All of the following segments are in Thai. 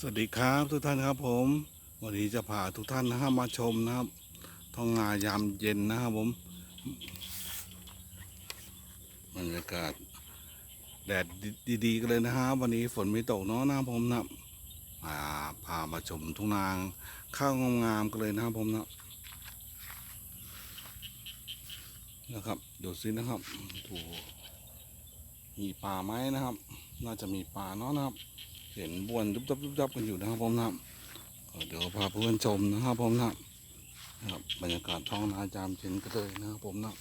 สวัสดีครับทุกท่านครับผม วันนี้จะพาทุกท่านนะครับมาชมนะครับท้องนายามเย็นนะครับผมบรรยากาศแดดดีๆกันเลยนะครับวันนี้ฝนไม่ตกเนาะนะผมนะพาพามาชมทุ่งนางข้าวงามๆกันเลยนะครับผมนะนะครับดูสินะครับดูมีป่าไหมนะครับ น่าจะมีป่าเนาะนะครับ เห็นบวนยุบยับยุบยับกันอยู่นะครับผมนะเดี๋ยวพาเพื่อนชมนะครับผมนะครับนะครับบรรยากาศท้องนาจามเย็นก็เลยนะครับผมนะ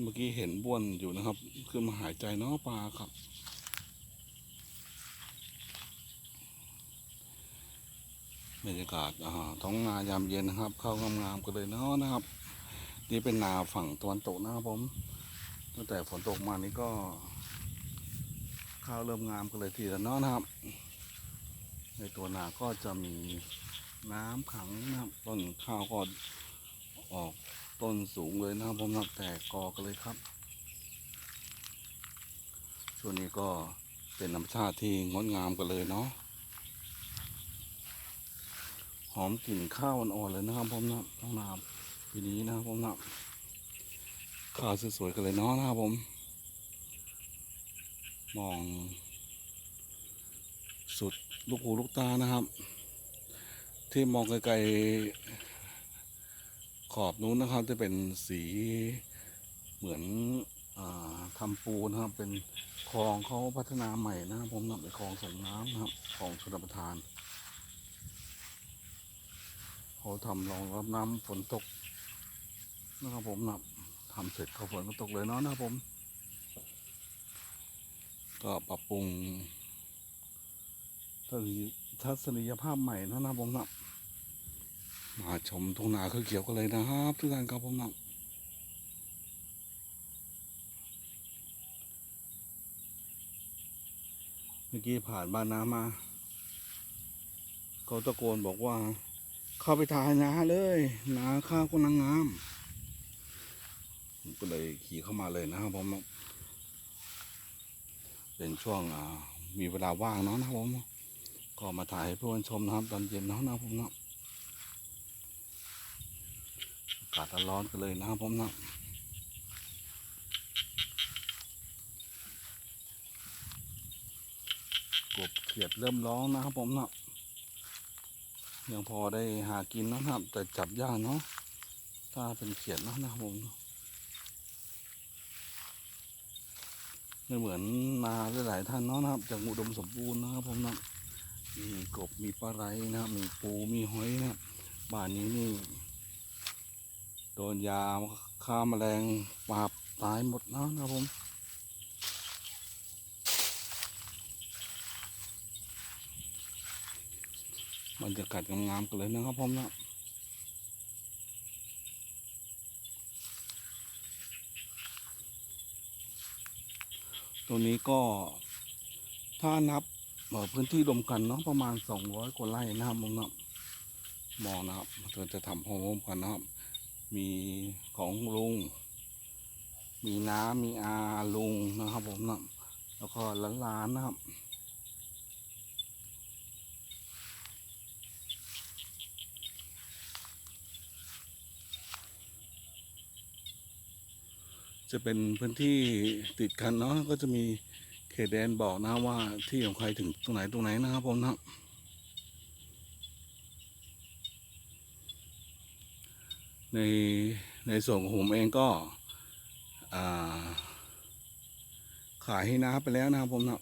เมื่อกี้เห็นบ้วนอยู่นะครับขึ้นมาหายใจเนาะปลาครับ บรรยากาศอ่าท้องนายามเย็นนะครับ เข้างามๆกันเลยเนาะนะครับ นี่เป็นนาฝั่งตะวันตกนะครับผมตั้งแต่ฝนตกมานี่ก็ ข้าวเริ่มงามกันเลยทีละเนาะนะครับ ในตัวนาก็จะมีน้ำขังนะครับต้นข้าวก็ออกต้นสูงเลยนะครับผมนับแต่กอกันเลยครับ ช่วงนี้ก็เป็นธรรมชาติที่งดงามกันเลยเนาะหอมกลิ่นข้าวอ่อนๆเลยนะครับผมนะท้องนา ปีนี้นะครับผมนะข้าวสวยๆกันเลยเนาะนะครับผม มอง สุดลูกหูลูกตานะครับ ที่มองไกลๆขอบนู้นนะครับจะเป็นสีเหมือนอทำปูนะครับ เป็นคลองเขาพัฒนาใหม่นะครับผมนะเป็นคลองส่งน้ำนะครับคลองชลประทานเขาทำรองรับน้ำฝนตก นะครับผมนะทำเสร็จเขาฝนก็ตกเลยเนาะนะครับผม ก็ปรับปรุงทัศนียภาพใหม่เนาะนะครับผมนะมาชมทุ่งนาคือเขียวกันเลยนะครับทุกท่านครับผมนะเมื่อกี้ผ่านบ้านน้ำมา เขาตะโกนบอกว่า เข้าไปถ่ายนาเลยนาข้าวก็นางงาม ก็เลยขี่เข้ามาเลยนะครับผมเป็นช่วงมีเวลาว่างเนาะนะครับผมก็มาถ่ายให้เพื่อนชมนะครับ ตอนเย็นเนาะนะครับผมเนาะอากาศร้อนกันเลยนะครับผมเนาะกบเขียดเริ่มร้องนะครับผมเนาะยังพอได้หากินนะนะครับ แต่จับยากเนาะถ้าเป็นเขียดเนาะนะครับผม ไม่เหมือนนาหลายๆท่านเนาะนะครับจากอุดมสมบูรณ์นะครับผมเนาะมีกบมีปลาไหลนะครับ มีปูมีหอยนะครับบ้านนี้นี่โดนยาฆ่าแมลงปราบตายหมดเนาะนะครับผมบรรยากาศงามๆกันเลยนะครับผมนะ ตรงนี้ก็ถ้านับเพื้นที่รวมกันเนาะประมาณ 200กว่าไร่นะครับผมนะมองนะครับเราจะทำพร้อมกันนะครับ มีของลุง มีน้ามีอาลุงนะครับผมนะแล้วก็หลานๆนะครับ จะเป็นพื้นที่ติดกันเนาะก็จะมีเขตแดนบอกนะว่าที่ของใครถึงตรงไหนตรงไหนนะครับผมนะในในส่วนของผมเองก็ขายให้น้าไปแล้วนะครับผมนะ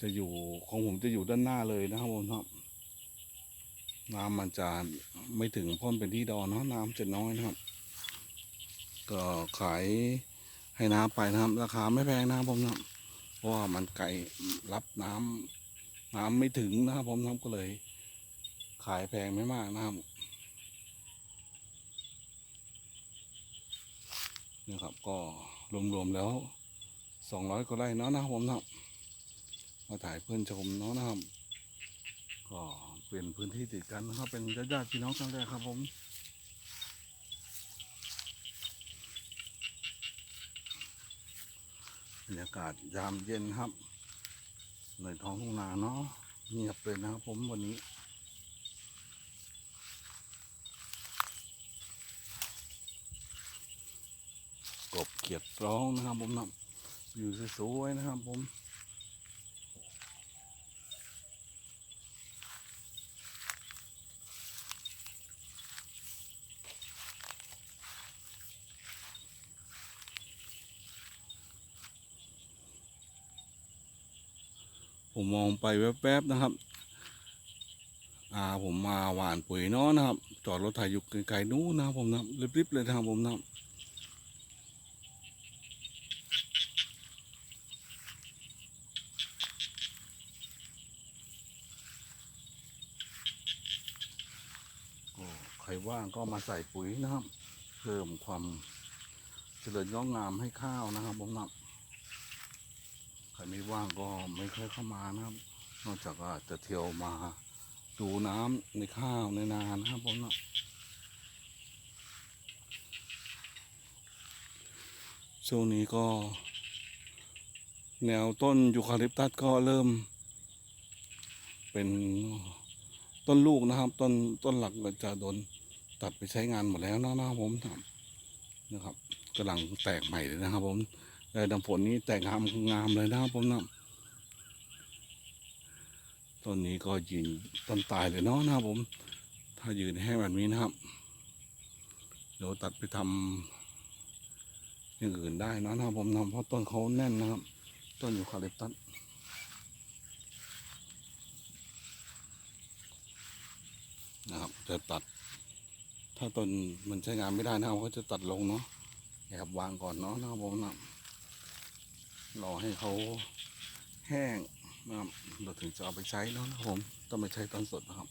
จะอยู่ของผมจะอยู่ด้านหน้าเลยนะครับผมครับ น้ำมันจะไม่ถึงพ่นเป็นที่ดอนเนาะน้ำจะน้อยนะครับ ก็ขายให้น้ำไปนะครับ ราคาไม่แพงนะครับผมนะเพราะว่ามันไกลรับน้ำน้ำไม่ถึงนะครับผมนะก็เลย ขายแพงไม่มากนะครับนี่ครับก็รวมๆแล้วสองร้อยกว่าไร่เนาะนะครับผมนะมาถ่ายเพื่อนชมเนาะนะครับ ก็เป็นพื้นที่ติดกันนะครับเป็นญาติญาติพี่น้องกันเลยครับผมบรรยากาศยามเย็นครับในท้องทุ่งนาเนาะเงียบเลยนะครับผมวันนี้กบเขียดร้องนะครับผมนะอยู่สวยๆนะครับผม ผมมองไปแวบๆนะครับ อ่าผมมาหวานปุ๋ยนาะนะครับ จอดรถไถอยู่ไกลๆนู้นนะครับผมนะริบๆเลยนะครับผมนะก็ใครว่างก็มาใส่ปุ๋ยนะครับ เพิ่มความเจริญงอกงามให้ข้าวนะครับผมนะ ครไม่ว่างก็ไม่ค่อยเข้ามานะครับ นอกจากว่าจะเที่ยวมาดูน้ำในข้าวในนานะครับผมนะช่วงนี้ก็ แนวต้นยูคาลิปตัสก็เริ่ม เป็นต้นลูกนะครับ ต้นต้นหลักจะโดนตัดไปใช้งานหมดแล้วนะครับผมนะครับกำลังแตกใหม่เลยนะครับผม แต่ดำฝนนี้แตกงามงามเลยนะครับผมนะต้นนี้ก็ยืนต้นตายเลยเนาะนะครับผม ถ้ายืนแห้งแบบนี้นะครับ เดี๋ยวตัดไปทำอย่างอื่นได้นะนะครับผมนะเพราะต้นเขาแน่นนะครับ ต้นอยู่คาลิปตัสนะครับจะตัด ถ้าต้นมันใช้งานไม่ได้นะครับก็จะตัดลงเนาะแอบวางก่อนเนาะนะครับผมนะ รอให้เขาแห้งนะครับเราถึงจะเอาไปใช้เนาะนะครับผมต้องไปใช้ตอนสดนะครับ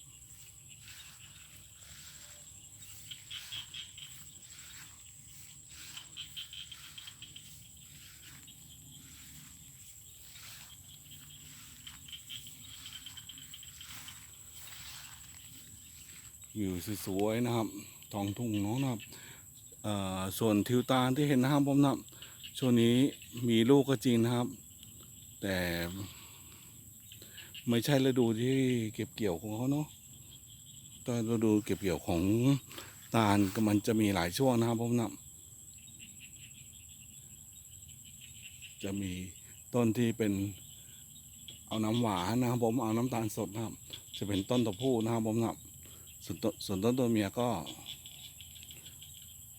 วิวสวยๆนะครับท้องทุ่งเนาะนะครับส่วนทิวตาที่เห็นนะครับผมนะครับ ช่วงนี้มีลูกก็จริงนะครับ แต่ ไม่ใช่ฤดูที่เก็บเกี่ยวของเขาเนาะตอนฤดูเก็บเกี่ยวของตาลก็มันจะมีหลายช่วงนะครับผมนับจะมีต้นที่เป็นเอาน้ำหวานนะครับผมเอาน้ำตาลสดนะครับ จะเป็นต้นตัวผู้นะครับผมนับส่วนต้นส่วนต้นตัวเมียก็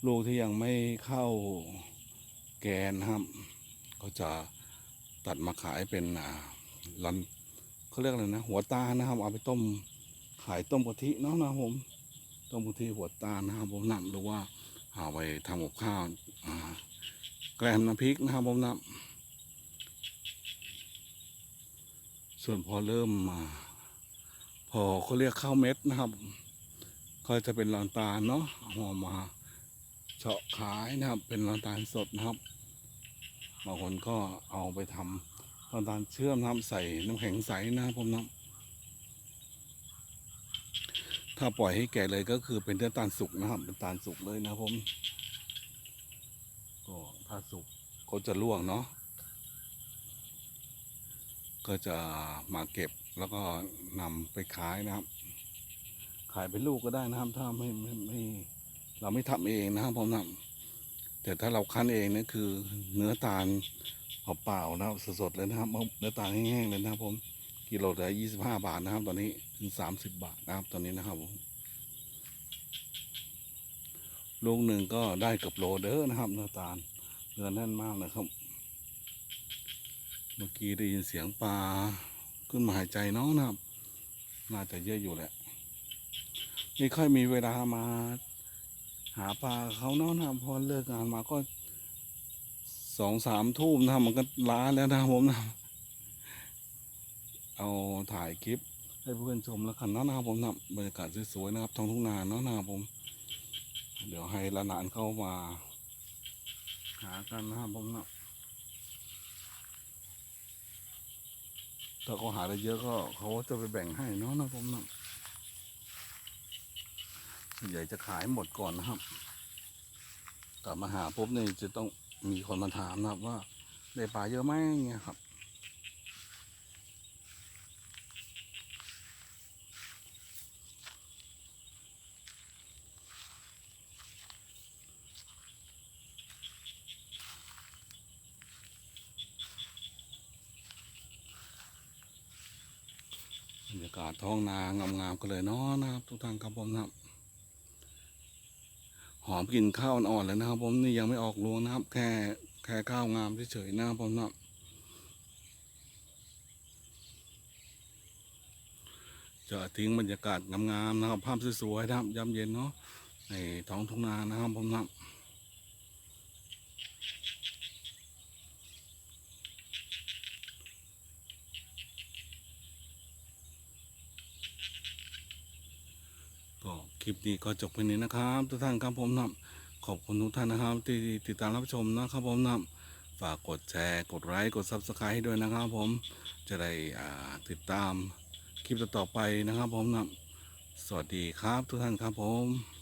ลูกที่ยังไม่เข้า แกนนะครับ ก็จะตัดมาขายเป็นอ่าลันเขาเรียกอะไรนะ หัวตานะครับ เอาไปต้มขายต้มกะทิเนาะนะผมต้มกะทิหัวตานะครับผมนำหรือว่าเอาไปทำกับข้าวแกล้มน้ำพริกนะครับผมนำส่วนพอเริ่มมาพอเขาเรียกข้าวเม็ดนะครับ ก็จะเป็นลอนตาเนาะเอามา เฉาะขายนะครับ เป็นลอนตาลสดนะครับบางคนก็เอาไปทำลอนตาลเชื่อมนะครับใส่น้ำแข็งใสนะครับผมนะถ้าปล่อยให้แก่เลยก็คือเป็นเนื้อตาลสุกนะครับเป็นตาลสุกเลยนะครับผมก็ถ้าสุกก็จะล่วงเนาะก็จะมาเก็บแล้วก็นำไปขายนะครับ ขายเป็นลูกก็ได้นะครับ ถ้าไม่ไม่ไม่ เราไม่ทำเองนะครับผมนะแต่ถ้าเราคั้นเองนี่คือเนื้อตาลเปล่าๆนะครับสดๆเลยนะครับเนื้อตาลแห้งๆเลยนะครับผมกิโลละยี่สิบห้าบาทนะครับ ตอนนี้ถึงสามสิบบาทนะครับ ตอนนี้นะครับผมลูกหนึ่งก็ได้เกับโลเด้อนะครับ เนื้อตาลเนื้อแน่นมากเลยครับ เมื่อกี้ได้ยินเสียงปลาขึ้นมาหายใจเนาะนะครับ น่าจะเยอะอยู่แหละไม่ค่อยมีเวลามา หาปลาเขาเนาะนะครับพอเลิกงานมาก็สองสามทุ่มนะมันก็ล้าแล้วนะผมนะเอาถ่ายคลิปให้เพื่อนชมแล้วกันเนาะนะครับผมนะบรรยากาศสวยๆนะครับท้องทุ่งนาเนาะนะครับผม เดี๋ยวให้ละนานเข้ามา หากันนะครับผมนะถ้าเขาหาได้เยอะก็เขาจะไปแบ่งให้เนาะนะผมนะ ใหญ่จะขายหมดก่อนนะครับกลับมาหาปุ๊บนี่จะต้องมีคนมาถามนะครับว่าได้ปลาเยอะไหมเงี้ยครับ บรรยากาศท้องนางามๆกันเลยเนาะนะครับ ทุกท่านครับผมนะครับ หอมกลิ่นข้าวอ่อนๆแล้วนะครับผมนี่ยังไม่ออกรวงนะครับ แค่แค่ข้าวงามเฉยๆนะครับผมนะจะทิ้งบรรยากาศงามๆนะครับภาพสวยๆนะครับยามเย็นเนาะในท้องทุ่งนานะครับผมนะครับ ก็ค ลิปนี้ก็จบไปนี้นะครับ ทุกท่านครับผมนะขอบคุณทุกท่านนะครับ ที่ติดตามรับชมนะครับผมนะฝากกดแชร์ กดไลค์กดซับสไครต์ให้ด้วยนะครับ ผมจะได้อ่าติดตามคลิปต่อไปนะครับ ผมนะสวัสดีครับทุกท่านครับผม